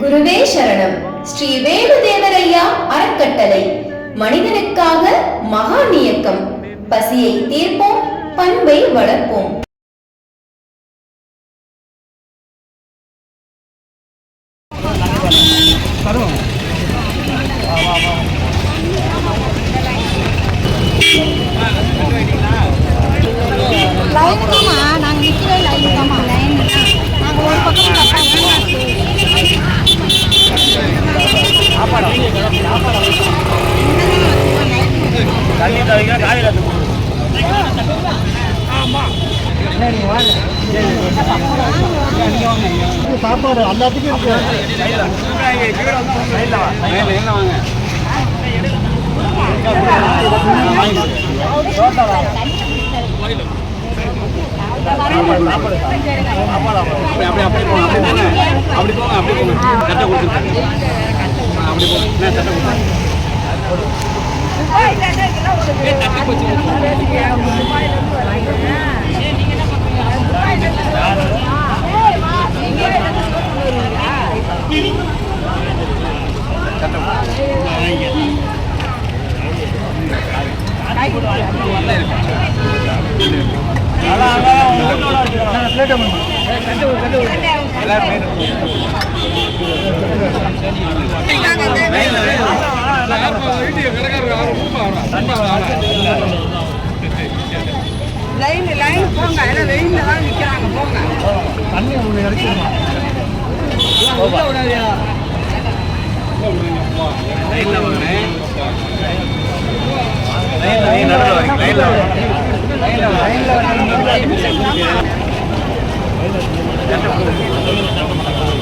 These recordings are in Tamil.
குருவே சரணம். ஸ்ரீ வேணுதேவரையா அறக்கட்டளை. மனிதனுக்காக மகான் இயக்கம் பசியை தீர்ப்போம் பண்பை வளர்ப்போம். சாப்பாடு எல்லாத்துக்கும் இருக்கு அப்படி அப்படி போங்க அப்படி போங்க. கட்ட கொடுத்துருக்காங்க. அப்படி போங்க என்ன லைன் லைன் போங்க. எல்லாம் வெயில்ல தான் நிக்கிறாங்க. போங்க. தண்ணி உங்களுக்கு இறக்கிடுமா லைன்ல வாங்க. லைன்ல நீ நடுவில் வரீங்க லைன்ல வாங்க. வைக்கலாம்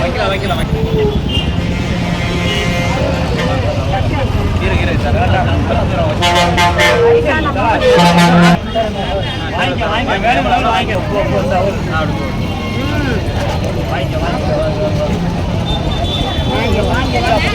வைக்கலாம் வைக்கலாம் இரு இரு சார் வாங்கிக்க வாங்கிக்க வேணும்னாலும் வாங்கிக்க வாங்கிக்க வாங்கிக்க